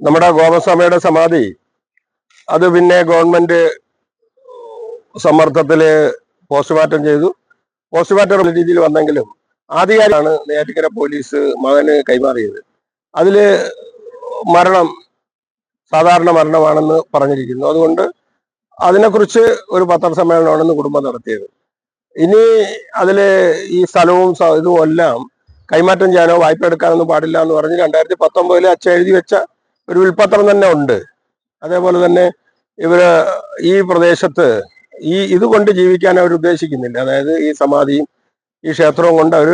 നമ്മുടെ ഗോപസ്വാമിയുടെ സമാധി. അത് പിന്നെ ഗവൺമെന്റ് സമ്മർദ്ദത്തിൽ പോസ്റ്റ്മോർട്ടം ചെയ്തു. പോസ്റ്റ്മോർട്ടം രീതിയിൽ വന്നെങ്കിലും ആദ്യകാലാണ് നെയ്യാറ്റിക്കര പോലീസ് മകന് കൈമാറിയത്. അതിൽ മരണം സാധാരണ മരണമാണെന്ന് പറഞ്ഞിരിക്കുന്നു. അതുകൊണ്ട് അതിനെക്കുറിച്ച് ഒരു പത്രസമ്മേളനമാണെന്ന് കുടുംബം നടത്തിയത്. ഇനി അതിൽ ഈ സ്ഥലവും ഇതുമെല്ലാം കൈമാറ്റം ചെയ്യാനോ വായ്പ എടുക്കാനൊന്നും പാടില്ല എന്ന് പറഞ്ഞ് രണ്ടായിരത്തി പത്തൊമ്പതിൽ അച്ഛൻ എഴുതി വെച്ച ഒരു വിൽപ്പത്രം തന്നെ ഉണ്ട്. അതേപോലെ തന്നെ ഇവർ ഈ പ്രദേശത്ത് ഈ ഇതുകൊണ്ട് ജീവിക്കാൻ അവർ ഉദ്ദേശിക്കുന്നില്ല. അതായത് ഈ സമാധിയും ഈ ക്ഷേത്രവും കൊണ്ട് അവർ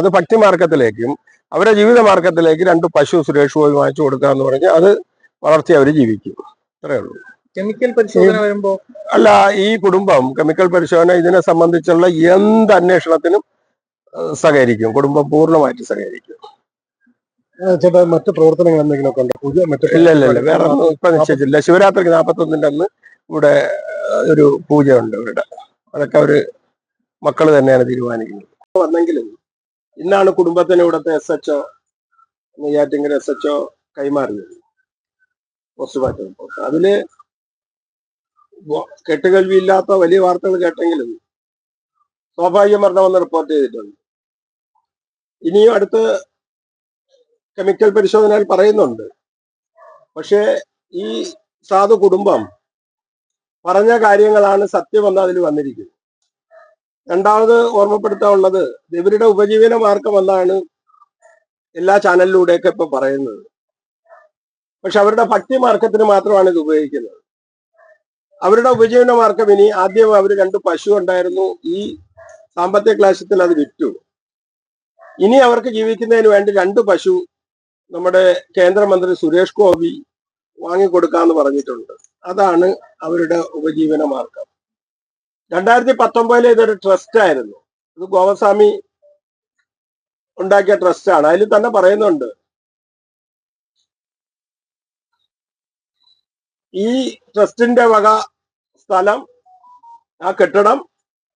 അത് ഭക്തി മാർഗത്തിലേക്കും അവരുടെ ജീവിത മാർഗത്തിലേക്ക് രണ്ട് പശു സുരേഷ് പോയി വാങ്ങിച്ചു കൊടുക്കുക എന്ന് പറഞ്ഞ് അത് വളർത്തി അവർ ജീവിക്കും. അത്രേ ഉള്ളൂ. കെമിക്കൽ പരിശോധന വരുമ്പോ? അല്ല ഈ കുടുംബം കെമിക്കൽ പരിശോധന ഇതിനെ സംബന്ധിച്ചുള്ള എന്ത് അന്വേഷണത്തിനും സഹകരിക്കും. കുടുംബം പൂർണമായിട്ട് സഹകരിക്കും. ചേട്ടാ മറ്റു പ്രവർത്തനങ്ങൾ എന്തെങ്കിലുമൊക്കെ ഉണ്ടോ? പൂജ മറ്റു ഇല്ല ഇല്ല ഇല്ല. വേറെ ഒന്നും ഇപ്പൊ നിശ്ചയിച്ചില്ല ശിവരാത്രിക്ക് നാപ്പത്തൊന്നിന്റെ അന്ന് ഇവിടെ ഒരു പൂജ ഉണ്ട് ഇവരുടെ അതൊക്കെ അവർ മക്കൾ തന്നെയാണ് തീരുമാനിക്കുന്നത്. വന്നെങ്കിലും ഇന്നാണ് കുടുംബത്തിന് ഇവിടുത്തെ S H O Neyyattinkara S H O കൈമാറിയത്. പോസ്റ്റ്മോർട്ടം റിപ്പോർട്ട് അതിൽ കെട്ടുകൽവി കെട്ടുകേൾവിയില്ലാത്ത വലിയ വാർത്തകൾ കേട്ടെങ്കിലും സ്വാഭാവിക മരണമെന്ന് റിപ്പോർട്ട് ചെയ്തിട്ടുണ്ട്. ഇനിയും അടുത്ത് കെമിക്കൽ പരിശോധനയിൽ പറയുന്നുണ്ട്. പക്ഷേ ഈ സാധു കുടുംബം പറഞ്ഞ കാര്യങ്ങളാണ് സത്യമെന്ന് അതിൽ വന്നിരിക്കുന്നത്. രണ്ടാമത് ഓർമ്മപ്പെടുത്താനുള്ളത് ഇവരുടെ ഉപജീവന മാർഗം എന്നാണ് എല്ലാ ചാനലിലൂടെയൊക്കെ ഇപ്പൊ പറയുന്നത്. പക്ഷെ അവരുടെ ഭക്തി മാർഗത്തിന് മാത്രമാണ് ഇത് ഉപയോഗിക്കുന്നത്. അവരുടെ ഉപജീവന മാർഗം ഇനി ആദ്യം അവർ രണ്ട് പശു ഉണ്ടായിരുന്നു. ഈ സാമ്പത്തിക ക്ലാശത്തിൽ അത് വിറ്റു. ഇനി അവർക്ക് ജീവിക്കുന്നതിന് വേണ്ടി രണ്ട് പശു നമ്മുടെ കേന്ദ്രമന്ത്രി സുരേഷ് ഗോപി വാങ്ങിക്കൊടുക്കാന്ന് പറഞ്ഞിട്ടുണ്ട്. അതാണ് അവരുടെ ഉപജീവന മാർഗം. രണ്ടായിരത്തി പത്തൊമ്പതിലെ ഇതൊരു ട്രസ്റ്റ് ആയിരുന്നു. ഇത് ഗോപസ്വാമി ഉണ്ടാക്കിയ ട്രസ്റ്റ് ആണ്. അതിൽ തന്നെ പറയുന്നുണ്ട്. ഈ ട്രസ്റ്റിന്റെ വക സ്ഥലം ആ കെട്ടിടം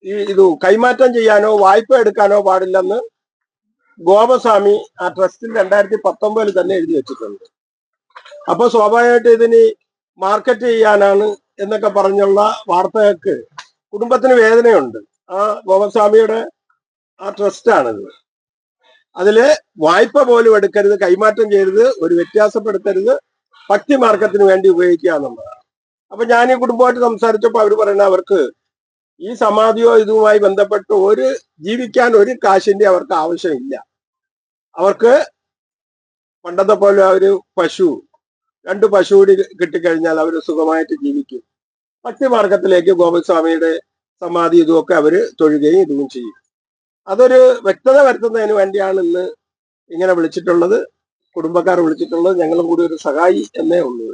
ഈ ഇത് കൈമാറ്റം ചെയ്യാനോ വായ്പ എടുക്കാനോ പാടില്ലെന്ന് ഗോപസ്വാമി ആ ട്രസ്റ്റിൽ രണ്ടായിരത്തി പത്തൊമ്പതിൽ തന്നെ എഴുതി വെച്ചിട്ടുണ്ട്. അപ്പൊ സ്വാഭാവികമായിട്ട് ഇതിന് മാർക്കറ്റ് ചെയ്യാനാണ് എന്നൊക്കെ പറഞ്ഞുള്ള വാർത്തകൾക്ക് കുടുംബത്തിന് വേദനയുണ്ട്. ആ ഗോപസ്വാമിയുടെ ആ ട്രസ്റ്റാണിത്. അതിൽ വായ്പ പോലും എടുക്കരുത് കൈമാറ്റം ചെയ്യരുത് ഒരു വ്യത്യാസപ്പെടുത്തരുത് ഭക്തി മാർഗത്തിന് വേണ്ടി ഉപയോഗിക്കുക എന്നുള്ളതാണ്. അപ്പൊ ഞാൻ ഈ കുടുംബമായിട്ട് സംസാരിച്ചപ്പോൾ അവർ പറയുന്ന അവർക്ക് ഈ സമാധിയോ ഇതുമായി ബന്ധപ്പെട്ട് ഒരു ജീവിക്കാൻ ഒരു കാശിന്റെ അവർക്ക് ആവശ്യമില്ല. അവർക്ക് പണ്ടത്തെ പോലെ ഒരു പശു രണ്ട് പശു കൂടി കിട്ടിക്കഴിഞ്ഞാൽ അവർ സുഖമായിട്ട് ജീവിക്കും. ഭക്തിമാർഗത്തിലേക്ക് ഗോപസ്വാമിയുടെ സമാധി ഇതുമൊക്കെ അവർ തൊഴുകയും ഇതും ചെയ്യും. അതൊരു വ്യക്തത വരുത്തുന്നതിന് വേണ്ടിയാണ് ഇന്ന് ഇങ്ങനെ വിളിച്ചിട്ടുള്ളത്. കുടുംബക്കാർ വിളിച്ചിട്ടുള്ളത്. ഞങ്ങളും കൂടി ഒരു സഹായി എന്നേ ഉള്ളൂ.